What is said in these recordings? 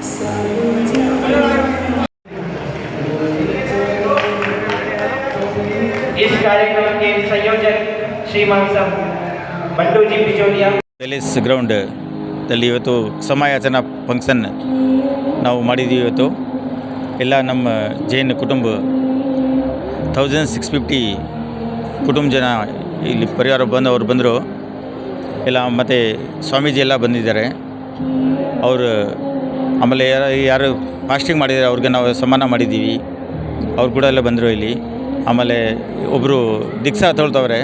इस कार्यक्रम के संयोजक श्रीमान सब बंडू जी बिजोलिया ಇವತ್ತು ಸಮಾಯಾಚನ ಫಂಕ್ಷನ್ ನಾವು ಮಾಡಿದ್ದೀವಿ ಇವತ್ತು. ಎಲ್ಲ ನಮ್ಮ ಜೈನ್ ಕುಟುಂಬ ಥೌಸಂಡ್ ಸಿಕ್ಸ್ ಫಿಫ್ಟಿ ಕುಟುಂಬ ಜನ ಇಲ್ಲಿ ಪರಿವಾರ ಬಂದವರು ಬಂದರು. ಎಲ್ಲ ಮತ್ತು ಸ್ವಾಮೀಜಿ ಎಲ್ಲ ಬಂದಿದ್ದಾರೆ. ಅವರು ಆಮೇಲೆ ಯಾರು ಯಾರು ಫಾಸ್ಟಿಂಗ್ ಮಾಡಿದರೆ ಅವ್ರಿಗೆ ನಾವು ಸಮಾನ ಮಾಡಿದ್ದೀವಿ. ಅವ್ರು ಕೂಡ ಎಲ್ಲ ಬಂದರು ಇಲ್ಲಿ. ಆಮೇಲೆ ಒಬ್ಬರು ದೀಕ್ಷಾ ತೊಳ್ತವ್ರೆ.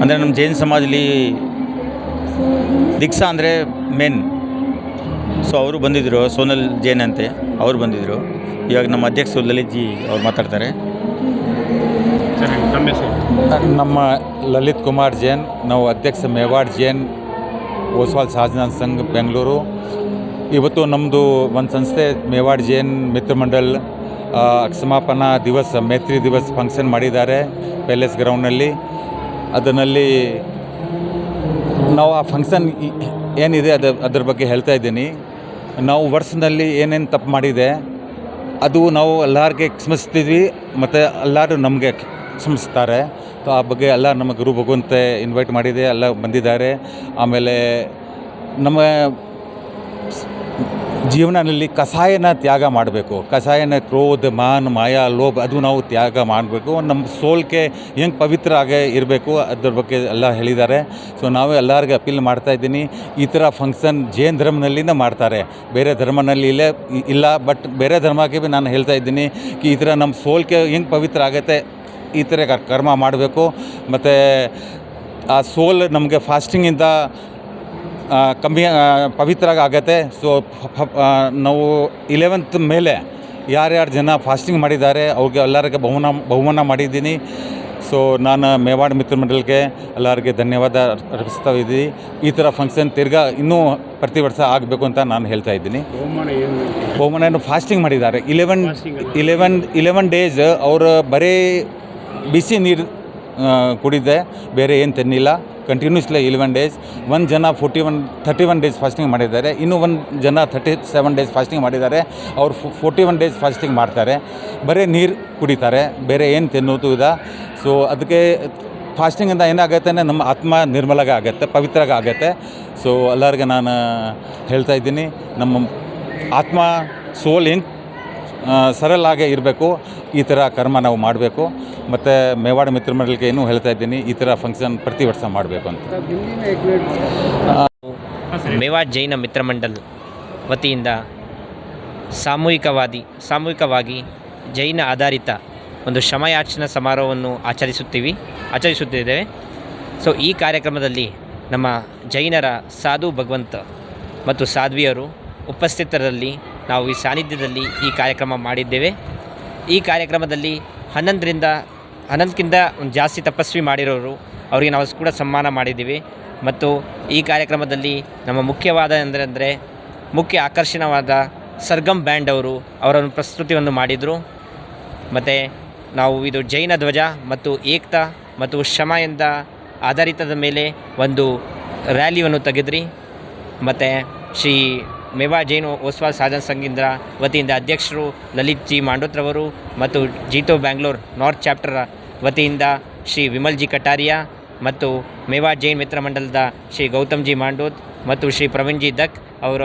ಅಂದರೆ ನಮ್ಮ ಜೈನ್ ಸಮಾಜದಲ್ಲಿ ದೀಕ್ಷಾ ಅಂದರೆ ಮೇನ್ ಸೊ ಅವರು ಬಂದಿದ್ದರು ಸೋನಲ್ ಜೈನ್ ಅಂತೆ ಅವರು ಬಂದಿದ್ದರು ಇವಾಗ ನಮ್ಮ ಅಧ್ಯಕ್ಷರು ಲಲಿತ್ ಜಿ ಅವ್ರು ಮಾತಾಡ್ತಾರೆ. ನಮ್ಮ ಲಲಿತ್ ಕುಮಾರ್ ಜೈನ್ ನಾವು ಅಧ್ಯಕ್ಷ ಮೇವಾಡ್ ಜೈನ್ ಓಸ್ವಾಲ್ ಸಹಜನಾಥ್ ಸಂಘ್ ಬೆಂಗಳೂರು. ಇವತ್ತು ನಮ್ಮದು ಒಂದು ಸಂಸ್ಥೆ ಮೇವಾಡ್ ಜೈನ್ ಮಿತ್ರ ಮಂಡಲ್ ಆ, ಸಮಾಪನಾ ದಿವಸ ಮೈತ್ರಿ ದಿವಸ ಫಂಕ್ಷನ್ ಮಾಡಿದ್ದಾರೆ ಪ್ಯಾಲೇಸ್ ಗ್ರೌಂಡ್ನಲ್ಲಿ ಅದರಲ್ಲಿ ನಾವು ಆ ಫಂಕ್ಷನ್ ಏನಿದೆ ಅದು ಅದ್ರ ಬಗ್ಗೆ ಹೇಳ್ತಾ ಇದ್ದೀನಿ. ನಾವು ವರ್ಷದಲ್ಲಿ ಏನೇನು ತಪ್ಪು ಮಾಡಿದೆ ಅದು ನಾವು ಎಲ್ಲರಿಗೆ ಕ್ಷಮಿಸ್ತಿದ್ವಿ ಮತ್ತು ಎಲ್ಲರೂ ನಮಗೆ ಕ್ಷಮಿಸ್ತಾರೆ. ಸೊ ಆ ಬಗ್ಗೆ ಎಲ್ಲ ನಮ್ಮ ಗುರು ಭಗವಂತೆ ಇನ್ವೈಟ್ ಮಾಡಿದೆ ಎಲ್ಲ ಬಂದಿದ್ದಾರೆ. ಆಮೇಲೆ ನಮ್ಮ ಜೀವನದಲ್ಲಿ ಕಷಾಯನ ತ್ಯಾಗ ಮಾಡಬೇಕು. ಕಷಾಯನ ಕ್ರೋಧ, ಮಾನ್, ಮಾಯಾ, ಲೋಭ ಅದು ನಾವು ತ್ಯಾಗ ಮಾಡಬೇಕು. ನಮ್ಮ ಸೋಲ್ಕೆ ಹೆಂಗೆ ಪವಿತ್ರ ಆಗೇ ಇರಬೇಕು ಅದ್ರ ಬಗ್ಗೆ ಎಲ್ಲ ಹೇಳಿದ್ದಾರೆ. ಸೊ ನಾವು ಎಲ್ಲರಿಗೆ ಅಪೀಲ್ ಮಾಡ್ತಾ ಇದ್ದೀನಿ. ಈ ಥರ ಫಂಕ್ಷನ್ ಜೈನ್ ಧರ್ಮದಲ್ಲಿಂದ ಮಾಡ್ತಾರೆ. ಬೇರೆ ಧರ್ಮನಲ್ಲಿ ಇಲ್ಲೇ ಇಲ್ಲ ಬಟ್ ಬೇರೆ ಧರ್ಮಕ್ಕೆ ಭೀ ನಾನು ಹೇಳ್ತಾ ಇದ್ದೀನಿ ಈ ಥರ ನಮ್ಮ ಸೋಲ್ಕೆ ಹೆಂಗೆ ಪವಿತ್ರ ಆಗುತ್ತೆ ಈ ಥರ ಕರ್ಮ ಮಾಡಬೇಕು. ಮತ್ತು ಆ ಸೋಲ್ ನಮಗೆ ಫಾಸ್ಟಿಂಗಿಂದ ಕಮ್ಮಿ ಪವಿತ್ರ ಆಗತ್ತೆ. ಸೊ ನಾವು ಇಲೆವೆಂತ್ ಮೇಲೆ ಯಾರ್ಯಾರು ಜನ ಫಾಸ್ಟಿಂಗ್ ಮಾಡಿದ್ದಾರೆ ಅವ್ರಿಗೆ ಎಲ್ಲರಿಗೆ ಬಹುಮಾನ ಬಹುಮಾನ ಮಾಡಿದ್ದೀನಿ. ಸೊ ನಾನು ಮೇವಾಡ್ ಮಿತ್ರ ಮಂಡಲಕ್ಕೆ ಎಲ್ಲರಿಗೆ ಧನ್ಯವಾದ ಅರ್ಪಿಸ್ತಾ ಇದ್ದೀನಿ. ಈ ಥರ ಫಂಕ್ಷನ್ ತಿರ್ಗಾ ಇನ್ನೂ ಪ್ರತಿ ವರ್ಷ ಆಗಬೇಕು ಅಂತ ನಾನು ಹೇಳ್ತಾ ಇದ್ದೀನಿ. ಬಹುಮಾನ ಏನು ಬಹುಮಾನ ಫಾಸ್ಟಿಂಗ್ ಮಾಡಿದ್ದಾರೆ. ಇಲೆವೆನ್. ಇಲೆವೆನ್ ಇಲೆವೆನ್ ಡೇಸ್ ಅವರು ಬರೀ ಬಿಸಿ ನೀರು ಕುಡಿದೆ ಬೇರೆ ಏನು ತಿನ್ನಿಲ್ಲ. ಕಂಟಿನ್ಯೂಸ್ಲಿ ಇಲೆವೆನ್ ಡೇಸ್ ಒಂದು ಜನ forty one thirty one days fasting ಮಾಡಿದ್ದಾರೆ. ಇನ್ನೂ ಒಂದು ಜನ ಥರ್ಟಿ ಸೆವೆನ್ ಡೇಸ್ ಫಾಸ್ಟಿಂಗ್ ಮಾಡಿದ್ದಾರೆ. ಅವರು ಫೋರ್ಟಿ ಒನ್ ಡೇಸ್ ಫಾಸ್ಟಿಂಗ್ ಮಾಡ್ತಾರೆ. ಬರೀ ನೀರು ಕುಡಿತಾರೆ. ಬೇರೆ ಏನು ತಿನ್ನೋದು ಇದೆ ಸೊ ಅದಕ್ಕೆ ಫಾಸ್ಟಿಂಗಿಂದ ಏನಾಗುತ್ತೆ ಅಂದರೆ ನಮ್ಮ ಆತ್ಮ ನಿರ್ಮಲಾಗ ಆಗುತ್ತೆ, ಪವಿತ್ರಾಗ ಆಗುತ್ತೆ. ಸೊ ಎಲ್ಲರಿಗೆ ನಾನು ಹೇಳ್ತಾ ಇದ್ದೀನಿ. ನಮ್ಮ ಆತ್ಮ ಸೋಲ್ ಹೆಂಗೆ ಸರಳಾಗೆ ಇರಬೇಕು. ಈ ಥರ ಕರ್ಮ ನಾವು ಮಾಡಬೇಕು. ಮತ್ತು ಮೇವಾಡ ಮಿತ್ರ ಮಂಡಳಿಗೆ ಇನ್ನೂ ಹೇಳ್ತಾ ಇದ್ದೀನಿ, ಈ ಥರ ಫಂಕ್ಷನ್ ಪ್ರತಿ ವರ್ಷ ಮಾಡಬೇಕು ಅಂತ. ಮೇವಾಡ್ ಜೈನ ಮಿತ್ರ ಮಂಡಲ್ ವತಿಯಿಂದ ಸಾಮೂಹಿಕವಾದಿ ಸಾಮೂಹಿಕವಾಗಿ ಜೈನ ಆಧಾರಿತ ಒಂದು ಶ್ರಮಯಾಚನಾ ಸಮಾರೋಹವನ್ನು ಆಚರಿಸುತ್ತೀವಿ, ಆಚರಿಸುತ್ತಿದ್ದೇವೆ. ಸೊ ಈ ಕಾರ್ಯಕ್ರಮದಲ್ಲಿ ನಮ್ಮ ಜೈನರ ಸಾಧು ಭಗವಂತ ಮತ್ತು ಸಾಧ್ವಿಯರು ಉಪಸ್ಥಿತರಲ್ಲಿ ನಾವು ಈ ಸಾನ್ನಿಧ್ಯದಲ್ಲಿ ಈ ಕಾರ್ಯಕ್ರಮ ಮಾಡಿದ್ದೇವೆ. ಈ ಕಾರ್ಯಕ್ರಮದಲ್ಲಿ ಹನ್ನೊಂದರಿಂದ, ಹನ್ನೊಂದಕ್ಕಿಂತ ಒಂದು ಜಾಸ್ತಿ ತಪಸ್ವಿ ಮಾಡಿರೋರು ಅವರಿಗೆ ನಾವು ಕೂಡ ಸನ್ಮಾನ ಮಾಡಿದ್ದೀವಿ. ಮತ್ತು ಈ ಕಾರ್ಯಕ್ರಮದಲ್ಲಿ ನಮ್ಮ ಮುಖ್ಯವಾದ ಅಂದರೆ ಅಂದರೆ ಮುಖ್ಯ ಆಕರ್ಷಣವಾದ ಸರ್ಗಮ್ ಬ್ಯಾಂಡ್ ಅವರು ಅವರನ್ನು ಪ್ರಸ್ತುತಿಯನ್ನು ಮಾಡಿದರು. ಮತ್ತು ನಾವು ಇದು ಜೈನ ಧ್ವಜ ಮತ್ತು ಏಕ್ತಾ ಮತ್ತು ಶ್ರಮ ಎಂದ ಆಧಾರಿತದ ಮೇಲೆ ಒಂದು ರ್ಯಾಲಿಯನ್ನು ತೆಗೆದ್ರಿ. ಮತ್ತು ಶ್ರೀ ಮೇವಾ ಜೈನ್ ಓಸ್ವಾಲ್ ಸಾಧನ ಸಂಘಿಂದ್ರ ವತಿಯಿಂದ ಅಧ್ಯಕ್ಷರು ಲಲಿತ್ ಜಿ ಮಾಂಡೋತ್ರವರು ಮತ್ತು ಜೀತೋ ಬ್ಯಾಂಗ್ಳೂರ್ ನಾರ್ತ್ ಚಾಪ್ಟರ್ ವತಿಯಿಂದ ಶ್ರೀ ವಿಮಲ್ ಜಿ ಕಟಾರಿಯಾ ಮತ್ತು ಮೇವಾ ಜೈನ್ ಮಿತ್ರ ಮಂಡಲದ ಶ್ರೀ ಗೌತಮ್ ಜಿ ಮಾಂಡೋತ್ ಮತ್ತು ಶ್ರೀ ಪ್ರವೀಣ್ ಜಿ ದಕ್ ಅವರ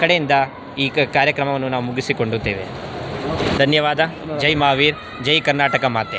ಕಡೆಯಿಂದ ಈ ಕಾರ್ಯಕ್ರಮವನ್ನು ನಾವು ಮುಗಿಸಿಕೊಂಡುತ್ತೇವೆ ಧನ್ಯವಾದ. ಜೈ ಮಹಾವೀರ್. ಜೈ ಕರ್ನಾಟಕ ಮಾತೆ.